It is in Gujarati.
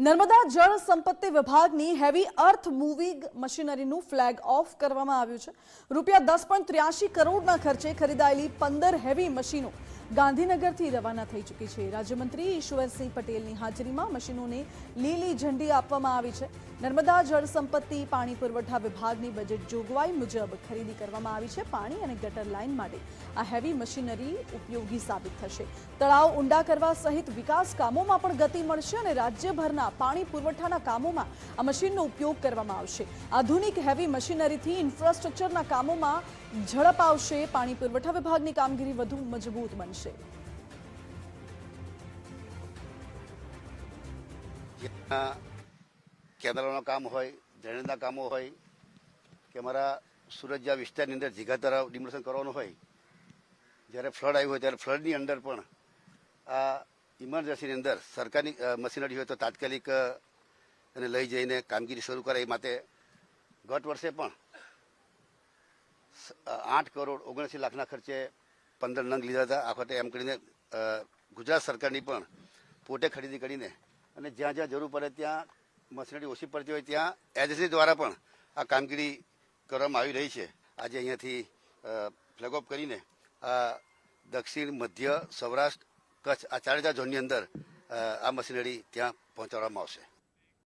નર્મદા જળ સંપત્તિ વિભાગની હેવી અર્થ મૂવિંગ મશીનરીનું ફ્લેગ ઓફ કરવામાં આવ્યું છે. રૂપિયા દસ પોઈન્ટ ત્ર્યાસી કરોડના ખર્ચે ખરીદાયેલી પંદર હેવી મશીનો ગાંધીનગરથી રવાના થઈ ચૂકી છે. રાજ્યમંત્રી ઈશ્વરસિંહ પટેલની હાજરીમાં મશીનોને લીલી ઝંડી આપવામાં આવી છે. નર્મદા જળ સંપત્તિ, પાણી પુરવઠા વિભાગની બજેટ જોગવાઈ મુજબ ખરીદી કરવામાં આવી છે પાણી અને ગટર લાઇન માટે. આ હેવી મશીનરી ઉપયોગી સાબિત થશે. તળાવ ઊંડા કરવા સહિત વિકાસ કામોમાં પણ ગતિ મળશે અને રાજ્યભરના પાણી પુરવઠાના કામોમાં આ મશીનનો ઉપયોગ કરવામાં આવશે. આધુનિક હેવી મશીનરીથી ઇન્ફ્રાસ્ટ્રક્ચરના કામોમાં ઝડપ આવશે. પાણી પુરવઠા વિભાગની કામગીરી વધુ મજબૂત બનશે. જ્યાં કેનાલોના કામ હોય ડ્રેનેજના કામો હોય, કે અમારા સુરત જ્યાં વિસ્તારની અંદર જીગા તરફ ડિમોલેશન કરવાનું હોય, જ્યારે ફ્લડ આવ્યું હોય ત્યારે ફ્લડની અંદર પણ આ ઇમરજન્સીની અંદર સરકારની મશીનરી હોય તો તાત્કાલિક એને લઈ જઈને કામગીરી શરૂ કરે એ માટે ગત વર્ષે પણ આઠ કરોડ ઓગણસી લાખના ખર્ચે પંદર નંગ લીધા હતા. આ વખતે એમ કરીને ગુજરાત સરકારની પણ પોતે ખરીદી કરીને અને જ્યાં જ્યાં જરૂર પડે ત્યાં મશીનરી ઓછી પડતી હોય ત્યાં એજન્સી દ્વારા પણ આ કામગીરી કરવામાં આવી રહી છે. આજે અહીંયાથી ફ્લેગ ઓફ કરીને આ દક્ષિણ, મધ્ય સૌરાષ્ટ્ર, કચ્છ આ ચારે ચાર ઝોનની અંદર આ મશીનરી ત્યાં પહોંચાડવામાં આવશે.